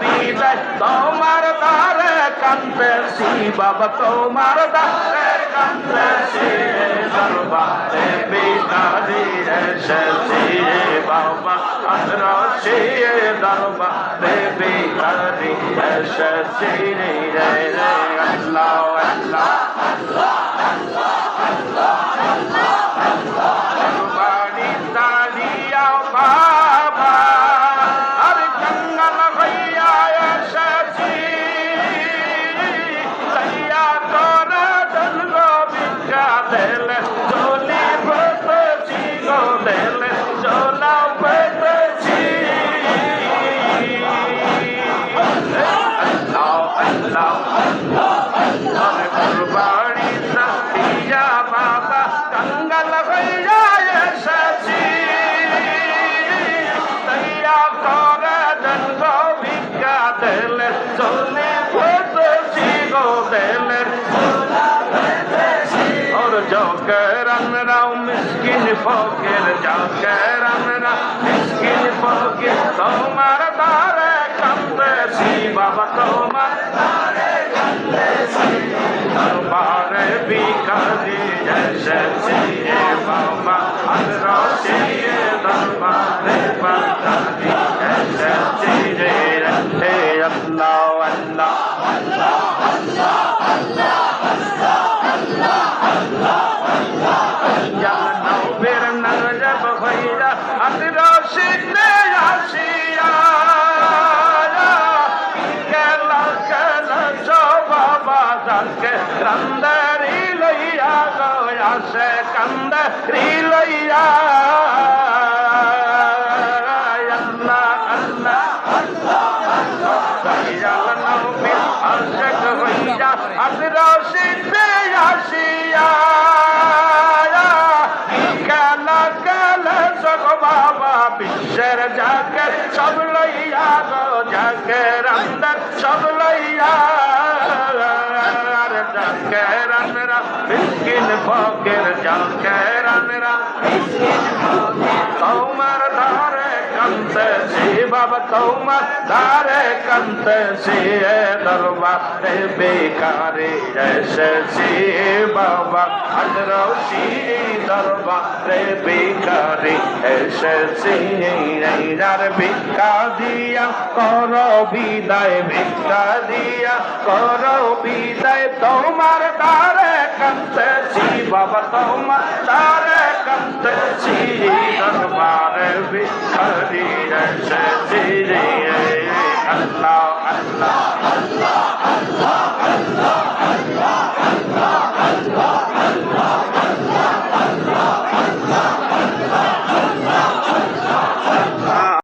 বিদায়। তোমার দ্বারে কান্দেছি বাবা, তোমার দ্বারে কান্দেছি দরবারে। বিদারি এসেছি বাবা আদরছি দরবারে। বিদারি এসেছি রে রে আল্লাহ আল্লাহ বাড়ি যখন ফকের আমরাও মিসকিন ফকের জাকের আমরা মিসকিন ফকের তোমার দ্বারে কান্দেছি বাবা তোমার দরবারে বিকারি এসেছি এ বাবা আদরছি এ দরবারে বান্দারি এসেছি রে হে আল্লাহ আল্লাহ আল্লাহ আল্লাহ যাকে কান্দারি লইয়া গয়া সে কান্দারি লইয়া বিশ্বের জাগর সব লইয়া গো জাগর অন্দর সব লইয়া। জাগর আমরা মিসকিন ফকির আমরা মিসকিন ফকির তোমার ধারে কান্তে সে বাবা তোমার ধারে কান্তে সে দরবারে বেকারে এসেছি বাবা আদরছি দরবারে বেকারে এসেছি আর ভিক্ষা দিয়া কর বিদায়, ভিক্ষা দিয়া কর বিদায়, তোমার দ্বারে কান্তেছি বাবা, তোমার দ্বারে কান্তেছি দরবারে ভিখারি এসেছি রে। আল্লাহ আল্লাহ।